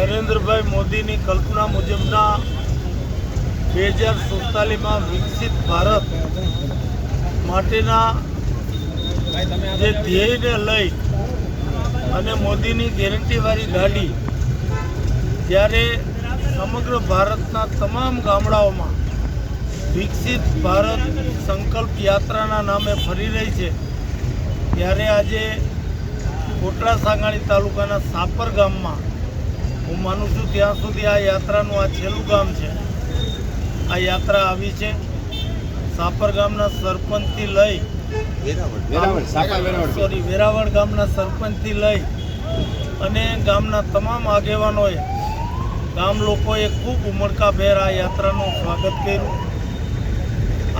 નરેન્દ્રભાઈ મોદીની કલ્પના મુજબના બે હજાર સુડતાલીસમાં વિકસિત ભારત માટેના જે ધ્યેયને લઈ અને મોદીની ગેરંટીવાળી ગાડી જ્યારે સમગ્ર ભારતના તમામ ગામડાઓમાં વિકસિત ભારત સંકલ્પ યાત્રાના નામે ફરી રહી છે. ત્યારે આજે કોટડા સાંગાણી તાલુકાના સાપર ગામમાં હું માનું છું ત્યાં સુધી આ યાત્રાનું આ છેલ્લું ગામ છે. આ યાત્રા આવી છે સાપર ગામના સરપંચથી લઈ સોરી વેરાવળ ગામના સરપંચથી લઈ અને ગામના તમામ આગેવાનોએ ગામ લોકોએ ખૂબ ઉમળકાભેર આ યાત્રાનું સ્વાગત કર્યું.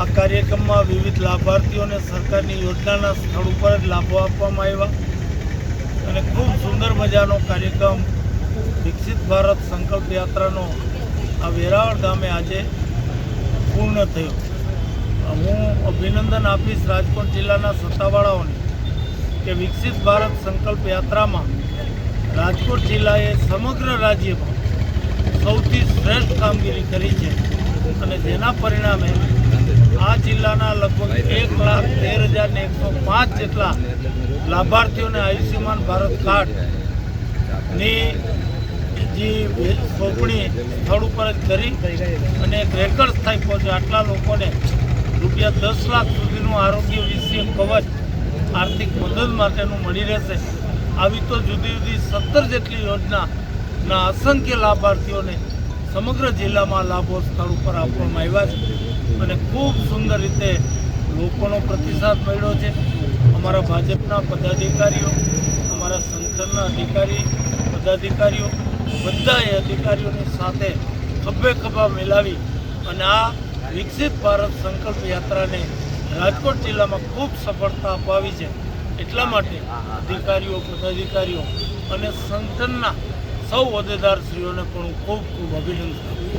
આ કાર્યક્રમમાં વિવિધ લાભાર્થીઓને સરકારની યોજનાના સ્થળ ઉપર જ લાભો આપવામાં આવ્યા. અને ખૂબ સુંદર મજાનો કાર્યક્રમ વિકસિત ભારત સંકલ્પ યાત્રાનો આ વેરાવળ ગામે આજે પૂર્ણ થયો. હું અભિનંદન આપીશ રાજકોટ જિલ્લાના સત્તાવાળાઓને કે વિકસિત ભારત સંકલ્પ યાત્રામાં રાજકોટ જિલ્લાએ સમગ્ર રાજ્યમાં સૌથી શ્રેષ્ઠ કામગીરી કરી છે અને જેના પરિણામે આ જિલ્લાના લગભગ એક લાખ તેર હજાર એકસો પાંચ જેટલા લાભાર્થીઓને આયુષ્યમાન ભારત કાર્ડની જે સોંપણી સ્થળ ઉપર જ કરી અને ક્રેકર્સ થઈ પહોંચે. આટલા લોકોને રૂપિયા દસ લાખ સુધીનું આરોગ્ય વિષય કવચ આર્થિક મદદ માટેનું મળી રહેશે. આવી તો જુદી જુદી સત્તર જેટલી યોજનાના અસંખ્ય લાભાર્થીઓને સમગ્ર જિલ્લામાં લાભો સ્થળ ઉપર આપવામાં આવ્યા છે. અને ખૂબ સુંદર રીતે લોકોનો પ્રતિસાદ મળ્યો છે. અમારા ભાજપના પદાધિકારીઓ, અમારા સંગઠનના અધિકારી, પદાધિકારીઓ બધાએ અધિકારીઓની સાથે ખભે ખભા મિલાવી અને આ વિકસિત ભારત સંકલ્પ યાત્રાને રાજકોટ જિલ્લામાં ખૂબ સફળતા અપાવી છે એટલા માટે અધિકારીઓ, પદાધિકારીઓ અને સંગઠનના સૌ હોદ્દેદારશ્રીઓને પણ હું ખૂબ ખૂબ અભિનંદન.